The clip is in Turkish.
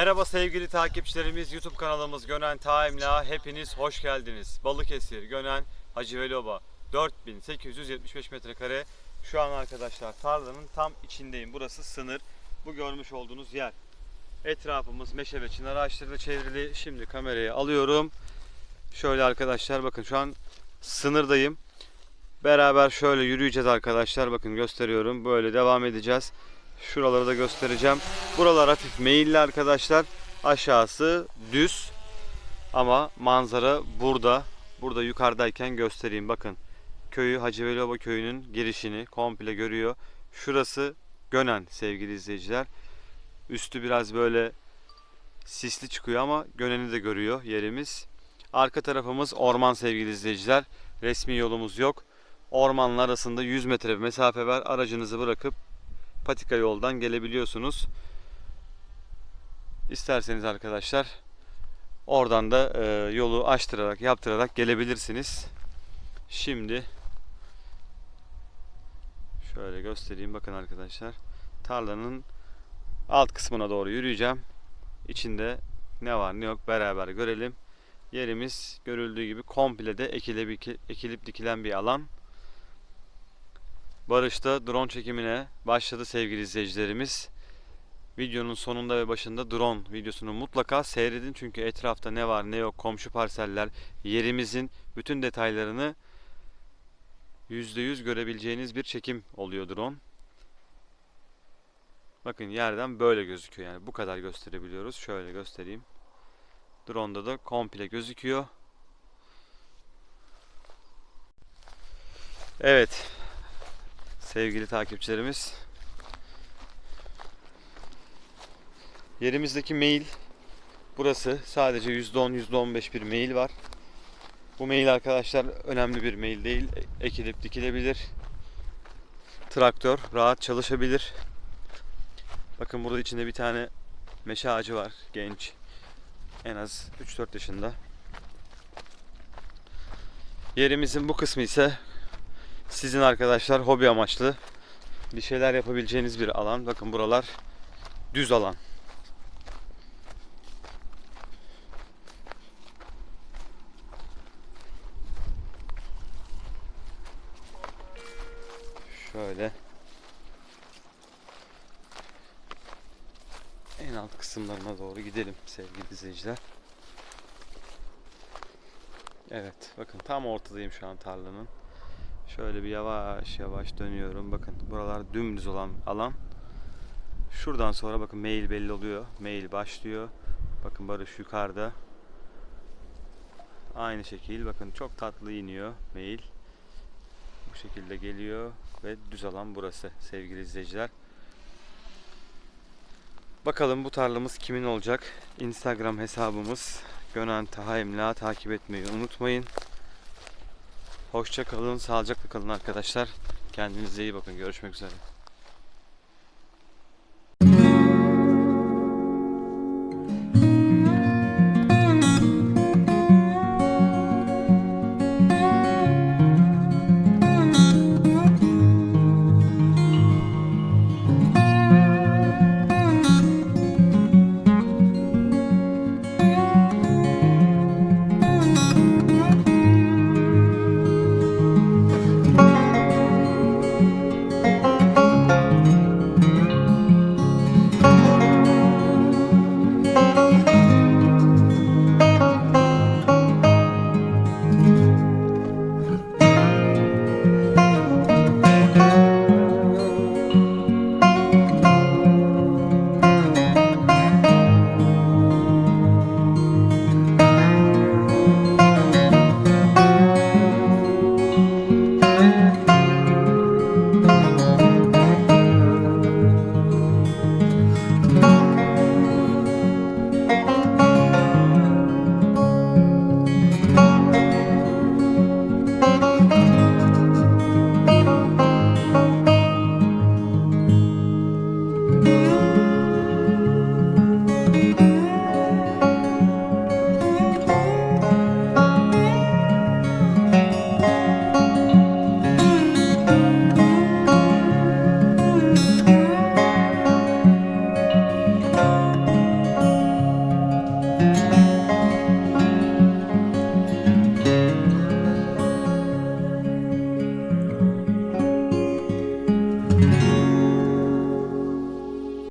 Merhaba sevgili takipçilerimiz, YouTube kanalımız Gönen Time'la hepiniz hoş geldiniz. Balıkesir, Gönen, Hacı Veloba 4875 metrekare. Şu an arkadaşlar tarlanın tam içindeyim. Burası sınır. Bu görmüş olduğunuz yer. Etrafımız meşe ve çınar ağaçlarıyla çevrili. Şimdi kamerayı alıyorum. Şöyle arkadaşlar bakın şu an sınırdayım. Beraber şöyle yürüyeceğiz arkadaşlar. Bakın gösteriyorum. Böyle devam edeceğiz. Şuraları da göstereceğim. Buralar hafif meyilli arkadaşlar. Aşağısı düz. Ama manzara burada. Burada yukarıdayken göstereyim. Bakın. Köyü Hacı Veliova köyünün girişini komple görüyor. Şurası Gönen sevgili izleyiciler. Üstü biraz böyle sisli çıkıyor ama Gönen'i de görüyor yerimiz. Arka tarafımız orman sevgili izleyiciler. Resmi yolumuz yok. Ormanlar arasında 100 metre bir mesafe var. Aracınızı bırakıp patika yoldan gelebiliyorsunuz. İsterseniz arkadaşlar oradan da e, yolu açtırarak yaptırarak gelebilirsiniz. Şimdi şöyle göstereyim bakın arkadaşlar. Tarlanın alt kısmına doğru yürüyeceğim. İçinde ne var ne yok beraber görelim. Yerimiz görüldüğü gibi komple de ekilip, ekilip dikilen bir alan. Barış'ta drone çekimine başladı sevgili izleyicilerimiz. Videonun sonunda ve başında drone videosunu mutlaka seyredin çünkü etrafta ne var ne yok komşu parseller yerimizin bütün detaylarını %100 görebileceğiniz bir çekim oluyor drone. Bakın yerden böyle gözüküyor yani bu kadar gösterebiliyoruz. Şöyle göstereyim. Drone'da da komple gözüküyor. Evet, sevgili takipçilerimiz. Yerimizdeki mail burası. Sadece %10 %15 bir mail var. Bu mail arkadaşlar önemli bir mail değil. Ekilip dikilebilir. Traktör rahat çalışabilir. Bakın burada içinde bir tane meşe ağacı var. Genç. En az 3-4 yaşında. Yerimizin bu kısmı ise sizin arkadaşlar hobi amaçlı bir şeyler yapabileceğiniz bir alan. Bakın buralar düz alan. Şöyle en alt kısımlarına doğru gidelim sevgili izleyiciler. Evet bakın tam ortadayım şu an tarlanın. Şöyle bir yavaş yavaş dönüyorum. Bakın buralar dümdüz olan alan. Şuradan sonra bakın mail belli oluyor. Mail başlıyor. Bakın Barış yukarıda. Aynı şekil bakın çok tatlı iniyor mail. Bu şekilde geliyor ve düz alan burası sevgili izleyiciler. Bakalım bu tarlamız kimin olacak? Instagram hesabımız Gönen Tahaimla takip etmeyi unutmayın. Hoşça kalın, sağlıcakla kalın arkadaşlar. Kendinize iyi bakın. Görüşmek üzere.